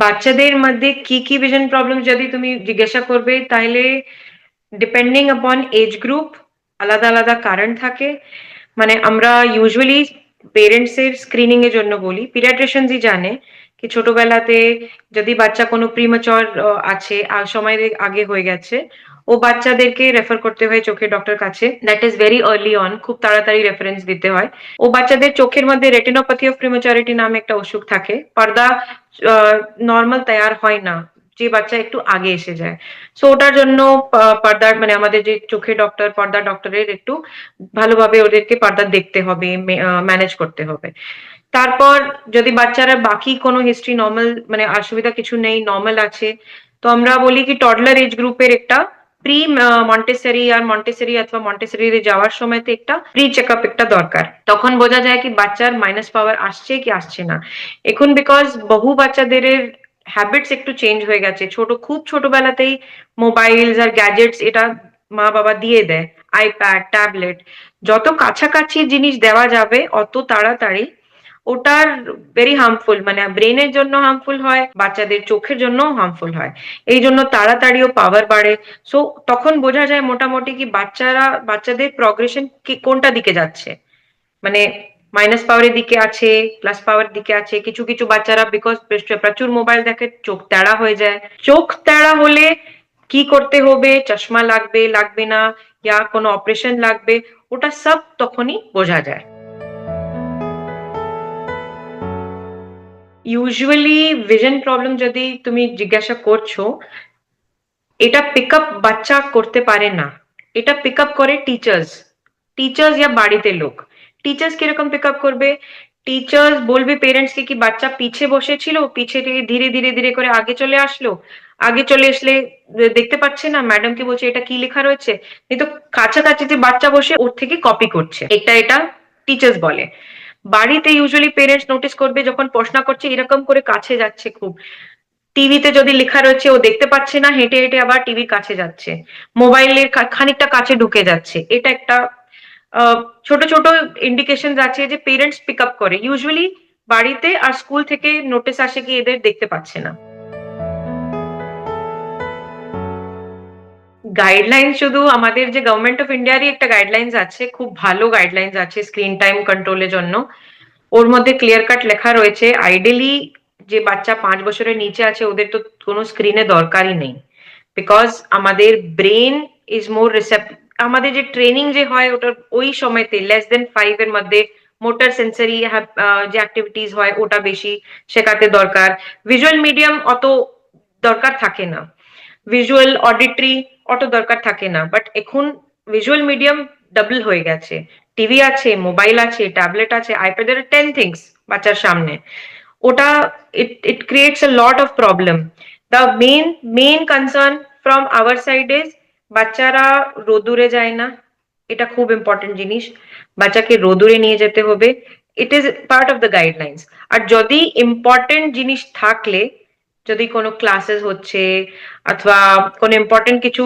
বাচ্চাদের মধ্যে কি কি ভিশন প্রবলেম যদি তুমি জিজ্ঞাসা করবে, তাহলে ডিপেন্ডিং আপন এজ গ্রুপ আলাদা আলাদা কারণ থাকে। মানে আমরা ইউজুয়ালি পেরেন্টস এর স্ক্রিনিং এর জন্য বলি। পিডিয়াট্রিশিয়ানই জানে কি ছোটবেলাতে যদি বাচ্চা কোনো প্রিমাচর আছে আর সময় আগে হয়ে গেছে, ও বাচ্চাদেরকে রেফার করতে হয় চোখের ডক্টর কাছে। That is very early on খুব তাড়াতাড়ি রেফারেন্স দিতে হয়। ও বাচ্চাদের চোখের মধ্যে রেটিনোপ্যাথি অফ প্রিমাচরিটি নামে একটা অসুখ থাকে। পর্দা নর্মাল তৈয়ার হয় না। যে বাচ্চা একটু আগে এসে যায়। সো ওটার জন্য পর্দার মানে আমাদের যে চোখে ডক্টর পর্দা ডক্টরের একটু ভালোভাবে ওদেরকে পর্দা দেখতে হবে ম্যানেজ করতে হবে। তারপর, যদি বাচ্চারা বাকি কোনো হিস্ট্রি নর্মাল মানে অসুবিধা কিছু নেই নর্মাল আছে, তো আমরা বলি কি টডলার এজ গ্রুপের একটা প্রি মন্টেসেরি আর মন্টেসেরি অথবা মন্টেসেরি যাওয়ার সময়তে একটা প্রি চেকআপ একটা দরকার। তখন বোঝা যায় কি বাচ্চার মাইনাস পাওয়ার আসছে কি আসছে না। এখন বিকজ বহু বাচ্চাদের হ্যাবিটস একটু চেঞ্জ হয়ে গেছে। ছোট, খুব ছোটবেলাতেই মোবাইল আর গ্যাজেটস এটা মা বাবা দিয়ে দেয়। আইপ্যাড ট্যাবলেট যত কাছাকাছি জিনিস দেওয়া যাবে, অত তাড়াতাড়ি ওটার ভেরি হার্মফুল মানে ব্রেনের জন্য হার্মফুল হয়, বাচ্চাদের চোখের জন্য হার্মফুল হয়। এই জন্য তাড়াতাড়িও পাওয়ার বাড়ে। সো তখন বোঝা যায় মোটামুটি কি বাচ্চারা, বাচ্চাদের প্রগ্রেশন কোনটা দিকে যাচ্ছে? মানে মাইনাস পাওয়ারের দিকে আছে প্লাস পাওয়ার দিকে আছে, কিছু কিছু বাচ্চারা বিকজ প্রচুর মোবাইল দেখে চোখ তেড়া হয়ে যায়। চোখ তেড়া হলে কি করতে হবে? চশমা লাগবে লাগবে না, ইয়া কোনো অপারেশন লাগবে, ওটা সব তখনই বোঝা যায়। ইউজুয়ালি ভিশন প্রবলেম যদি তুমি জিজ্ঞাসা করছ, এটা পিক আপ বাচ্চা করতে পারে না। এটা পিক আপ করে টিচার্স টিচার্স ইয়া বাড়িতে লোক। টিচার্স কীরকম পিক আপ করবে? টিচার্স বলবে পেরেন্টস কি বাচ্চা পিছে বসেছিল? পিছে থেকে ধীরে ধীরে ধীরে করে আগে চলে আসলো? আগে চলে আসলে দেখতে পাচ্ছে না? ম্যাডাম কি বলছে, এটা কি লেখা রয়েছে? কিন্তু কাছাকাছি যে বাচ্চা বসে ওর থেকে কপি করছে। এটা এটা টিচার্স বলে। বাড়িতে ইউজুয়ালি পেরেন্টস নোটিস করবে যখন প্রশ্ন করছে, এরকম করে কাছে যাচ্ছে খুব। টিভিতে যদি লেখা রয়েছে, ও দেখতে পাচ্ছে না, হেঁটে হেঁটে আবার টিভির কাছে যাচ্ছে। মোবাইলের খানিকটা কাছে ঢুকে যাচ্ছে। এটা একটা ছোট ছোট ইন্ডিকেশন আছে যে পেরেন্টস পিক আপ করে। ইউজুয়ালি বাড়িতে আর স্কুল থেকে নোটিস আসে কি এদের দেখতে পাচ্ছে না। গাইডলাইন শুধু আমাদের যে গভর্নমেন্ট অফ ইন্ডিয়ারই একটা গাইডলাইন্স আছে, খুব ভালো গাইডলাইন্স আছে স্ক্রিন টাইম কন্ট্রোলের জন্য। ওর মধ্যে ক্লিয়ার কাট লেখা রয়েছে আইডিয়ালি যে বাচ্চা পাঁচ বছরের নিচে আছে, ওদের তো কোনো স্ক্রিনে দরকারই নেই। বিকজ আমাদের ব্রেন ইজ মোর রিসেপ্ট আমাদের যে ট্রেনিং যে হয় ওটার ওই সময়তে লেস দেন ফাইভ এর মধ্যে মোটর সেন্সারি যে অ্যাক্টিভিটিস হয়, ওটা বেশি শেখাতে দরকার। ভিজুয়াল মিডিয়াম অত দরকার থাকে না। ভিজুয়াল অডিটরি অত দরকার থাকে না। বাট এখন ভিজুয়াল মিডিয়াম ডাবল হয়ে গেছে। টিভি আছে মোবাইল আছে ট্যাবলেট আছে আইপ্যাডের টেন থিংস বাচ্চার সামনে। ওটা it it creates a lot of problem the main main concern from our side is বাচ্চারা রোদুরে যায় না। এটা খুব ইম্পর্টেন্ট জিনিস। বাচ্চাকে রোদুরে নিয়ে যেতে হবে। It is part of the guidelines আর যদি ইম্পর্টেন্ট জিনিস থাকলে, যদি কোনো ক্লাসেস হচ্ছে অথবা কোনো ইম্পর্টেন্ট কিছু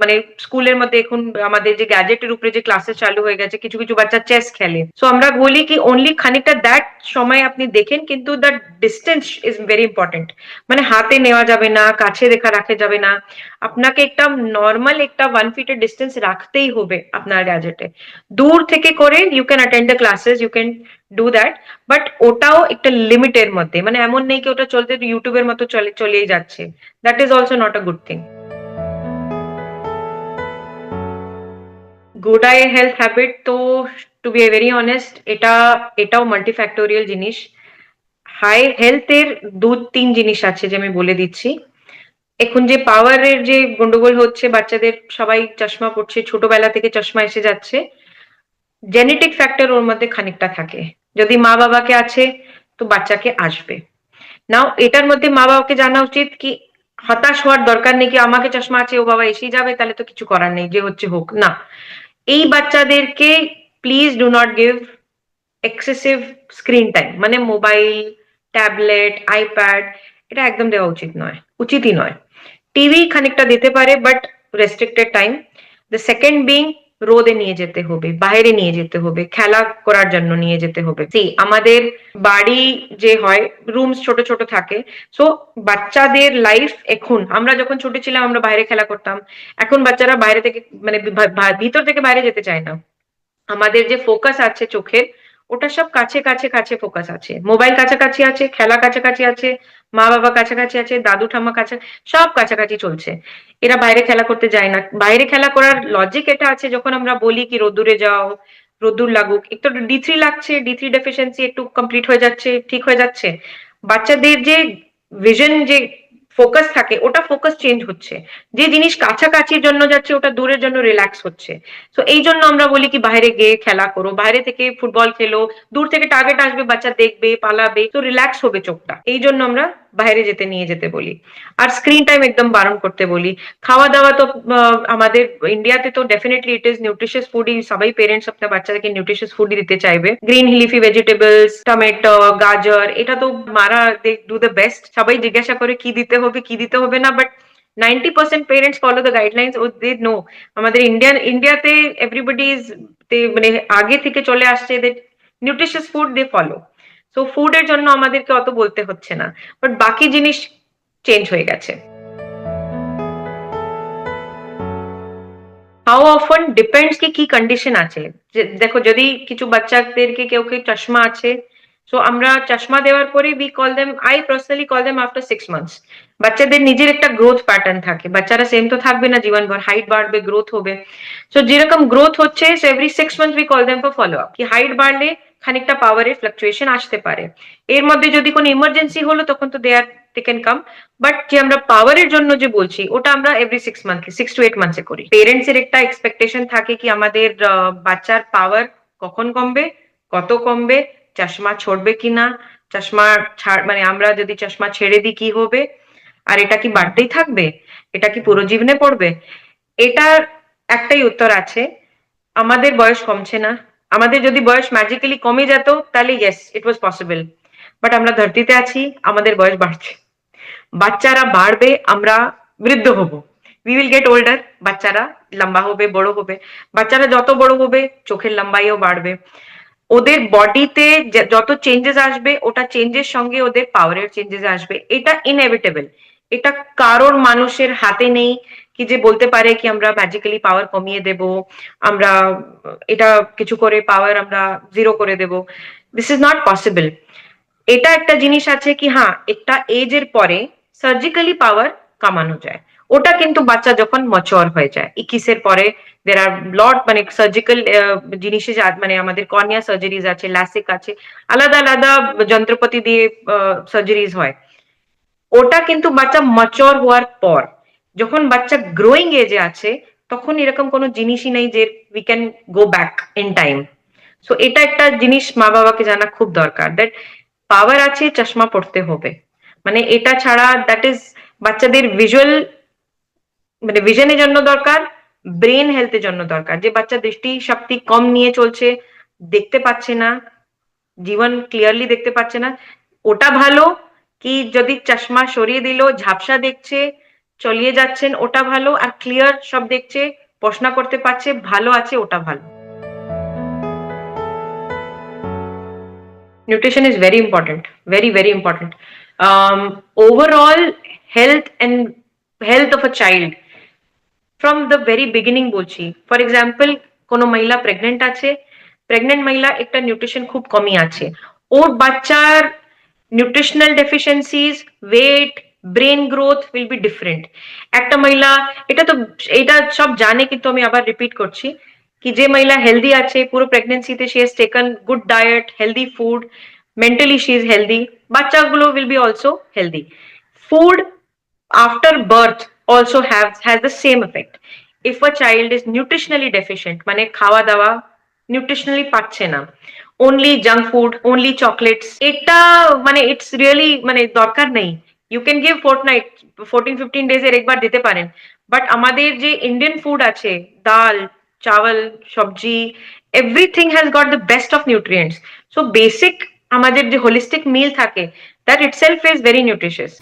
মানে স্কুলের মধ্যে এখন আমাদের যে গ্যাজেটের উপরে যে ক্লাসেস চালু হয়ে গেছে, কিছু কিছু বাচ্চা চেস খেলে। সো আমরা বলি কি অনলি খানিকটা দ্যাট সময় আপনি দেখেন, কিন্তু the distance is very important মানে হাতে নেওয়া যাবে না, কাছে দেখা রাখা যাবে না। আপনাকে একটা নর্মাল একটা ওয়ান ফিটের ডিস্টেন্স রাখতেই হবে আপনার গ্যাজেটে দূর থেকে করে you can attend the classes you can do that but ওটাও একটা লিমিটের মধ্যে। মানে এমন নেই কি, ওটা চলতে ইউটিউবের মতো চলে, চলেই যাচ্ছে। That is also not a good thing good eye health habit তো টু বি ভেরি অনেস্ট এটা, এটাও মাল্টিফ্যাক্টোরিয়াল জিনিস। হাই হেলথের দু তিন জিনিস আছে যে আমি বলে দিচ্ছি। এখন যে পাওয়ারের যে গন্ডগোল হচ্ছে, বাচ্চাদের সবাই চশমা পড়ছে, ছোটবেলা থেকে চশমা এসে যাচ্ছে জেনেটিক ফ্যাক্টর ওর মধ্যে খানিকটা থাকে। যদি মা বাবাকে আছে, তো বাচ্চাকে আসবে। নাও এটার মধ্যে মা বাবাকে জানা উচিত কি হতাশ হওয়ার দরকার নেই কি, আমাকে চশমা আছে, ও বাবা এসেই যাবে, তাহলে তো কিছু করার নেই, যে হচ্ছে হোক। না। এই বাচ্চাদেরকে please do not give excessive screen time মানে মোবাইল ট্যাবলেট আইপ্যাড এটা একদম দেওয়া উচিত নয়, উচিতই নয়। টিভি খানিকটা দিতে পারে but restricted time the second being রোদে নিয়ে যেতে হবে, বাইরে নিয়ে যেতে হবে, খেলা করার জন্য নিয়ে যেতে হবে। আমাদের বাড়ি যে হয় রুমস ছোট ছোট থাকে সো বাচ্চাদের লাইফ এখন, আমরা যখন ছোট ছিলাম, আমরা বাইরে খেলা করতাম। এখন বাচ্চারা বাইরে থেকে মানে ভিতর থেকে বাইরে যেতে চায় না। আমাদের যে ফোকাস আছে চোখের, ওটা সব কাছে কাছে কাছে ফোকাস আছে। মোবাইল কাছাকাছি আছে, খেলা কাছাকাছি আছে মা বাবা কাছাকাছি আছে, দাদু ঠাম্মা কাছে, সব কাছাকাছি চলছে। এরা বাইরে খেলা করতে যায় না। বাইরে খেলা করার লজিক এটা আছে, যখন আমরা বলি কি রোদ্দুরে যাও, রোদ্দুর লাগুক, একটু ডি থ্রি লাগছে ডি থ্রি ডেফিসিয়েন্সি একটু কমপ্লিট হয়ে যাচ্ছে, ঠিক হয়ে যাচ্ছে। বাচ্চাদের যে ভিজন যে ফোকাস থাকে, ওটা ফোকাস চেঞ্জ হচ্ছে। যে জিনিস কাছাকাছির জন্য যাচ্ছে, ওটা দূরের জন্য রিল্যাক্স হচ্ছে। তো এই জন্য আমরা বলি কি, বাইরে গিয়ে খেলা করো, বাইরে থেকে ফুটবল খেলো, দূর থেকে টার্গেট আসবে, বাচ্চা দেখবে, পালাবে, তো রিল্যাক্স হবে চোখটা। এই জন্য আমরা বাইরে যেতে, নিয়ে যেতে বলি। আর স্ক্রিন টাইম একদম বারণ করতে বলি। খাওয়া দাওয়া তো আমাদের ইন্ডিয়াতে তো ডেফিনেটলি ইট ইজ নিউট্রিশিয়াস ফুডই সবাই পেরেন্টস আপনার বাচ্চাদেরকে নিউট্রিশিয়াস ফুডই দিতে চাইবে। গ্রিন লিফি ভেজিটেবলস টমেটো গাজর, এটা তো মারা দে ডু দ্য বেস্ট সবাই জিজ্ঞাসা করে কি দিতে হবে, কি দিতে হবে না but ninety percent parents follow the guidelines O they know আমাদের ইন্ডিয়ান ইন্ডিয়াতে এভরিবডি ইজ মানে আগে থেকে চলে আসছে এদের nutritious food they follow so ফুডের জন্য আমাদেরকে অত বলতে হচ্ছে না বাট বাকি জিনিস চেঞ্জ হয়ে গেছে। হাউ অফন ডিপেন্ডস কি কি কন্ডিশন আছে? দেখো যদি কিছু বাচ্চাদেরকে কেউ কেউ চশমা আছে সো আমরা চশমা দেওয়ার পরে we call them I personally call them after six months বাচ্চাদের নিজের একটা গ্রোথ প্যাটার্ন থাকে। বাচ্চারা সেম তো থাকবে না জীবনভর হাইট বাড়বে গ্রোথ হবে। সো যেরকম গ্রোথ হচ্ছে every six month we call them for follow up কি হাইট বাড়লে খানিকটা পাওয়ারের ফ্লাকচুয়েশন আসতে পারে। এর মধ্যে যদি কোনো ইমার্জেন্সি হলো, তখন তো দে আর দে ক্যান কাম বাট যে আমরা পাওয়ারের জন্য যে বলছি, ওটা আমরা এভরি সিক্স মান্থে সিক্স টু এইট মান্থে করি। পেরেন্টস এর একটা এক্সপেকটেশন থাকে কি, আমাদের বাচ্চার পাওয়ার কখন কমবে, কত কমবে, চশমা ছড়বে কিনা চশমা ছাড় মানে আমরা যদি চশমা ছেড়ে দিই কি হবে, আর এটা কি বাড়তেই থাকবে, এটা কি পুরো জীবনে পড়বে? এটার একটাই উত্তর আছে, আমাদের বয়স কমছে না আমাদের যদি বয়স ম্যাজিক্যালি কমে যেত, তাহলে yes it was possible but আমরা ধরতিতে আছি, আমাদের বয়স বাড়ছে। বাচ্চারা বাড়বে, আমরা বৃদ্ধ হব। উই উইল গেট ওল্ডার বাচ্চারা লম্বা হবে, বড় হবে। বাচ্চারা যত বড় হবে, চোখের লম্বাইও বাড়বে। ওদের বডিতে যত চেঞ্জেস আসবে, ওটা চেঞ্জের সঙ্গে ওদের পাওয়ারের চেঞ্জেস আসবে। এটা ইনএভিটেবল এটা কারোর মানুষের হাতে নেই। কি যে বলতে পারে কি আমরা ম্যাজিক্যালি পাওয়ার কমিয়ে দেব, আমরা, এটা কিছু করে পাওয়ার আমরা জিরো করে দেব। দিস ইজ নট পসিবল এটা একটা জিনিস আছে কি হ্যাঁ একটা এজের পরে সার্জিক্যালি পাওয়ার কামানো যায়। ওটা কিন্তু বাচ্চা যখন মচর হয়ে যায়, ইকিসের পরে দের আর লট মানে সার্জিক্যাল জিনিসে মানে আমাদের কর্নিয়া সার্জারিজ আছে ল্যাসিক আছে, আলাদা আলাদা যন্ত্রপাতি দিয়ে সার্জারিজ হয়। ওটা কিন্তু বাচ্চা মচর হওয়ার পর যখন বাচ্চা গ্রোয়িং এজে আছে, তখন এরকম কোনো জিনিসই নেই যে we can go back in time so এটা একটা জিনিস মা বাবাকে জানা খুব দরকার দ্যাট পাওয়ার আছে, চশমা পড়তে হবে। মানে এটা ছাড়া দ্যাট ইজ বাচ্চাদের ভিজুয়াল মানে ভিশনের জন্য দরকার ব্রেন হেলথের জন্য দরকার। যে বাচ্চা দৃষ্টি শক্তি কম নিয়ে চলছে, দেখতে পাচ্ছে না, জীবন ক্লিয়ারলি দেখতে পাচ্ছে না, ওটা ভালো কি যদি চশমা সরিয়ে দিল, ঝাপসা দেখছে চলিয়ে যাচ্ছেন ওটা ভালো। আর ক্লিয়ার সব দেখছে পড়াশোনা করতে পারছে ভালো আছে ওটা ভালো। Is very important very very important. Um, overall health and health of a child. From the very beginning বলছি ফর এক্সাম্পল কোনো মহিলা প্রেগনেন্ট আছে প্রেগনেন্ট মহিলা একটা নিউট্রিশন খুব কমই আছে। ওর বাচ্চার nutritional deficiencies weight brain growth will be different একটা মহিলা, এটা তো, এটা সব জানে কিন্তু আমি আবার রিপিট করছি কি যে মহিলা হেলদি আছে, পুরো প্রেগনেন্সিতে she has taken good diet healthy food mentally she is healthy বাচ্চাগুলো will be also healthy food after birth also have, has the same effect. If a child is nutritionally deficient মানে খাওয়া দাওয়া nutritionally পাচ্ছে না, only junk food, only chocolates, এটা মানে it's really মানে দরকার নেই। You can give fortnight fourteen fifteen days এর একবার দিতে পারেন। বাট আমাদের যে ইন্ডিয়ান ফুড আছে, dal chawal sabzi everything has got the best of nutrients so basic আমাদের যে হোলিস্টিক মিল থাকে that itself is very nutritious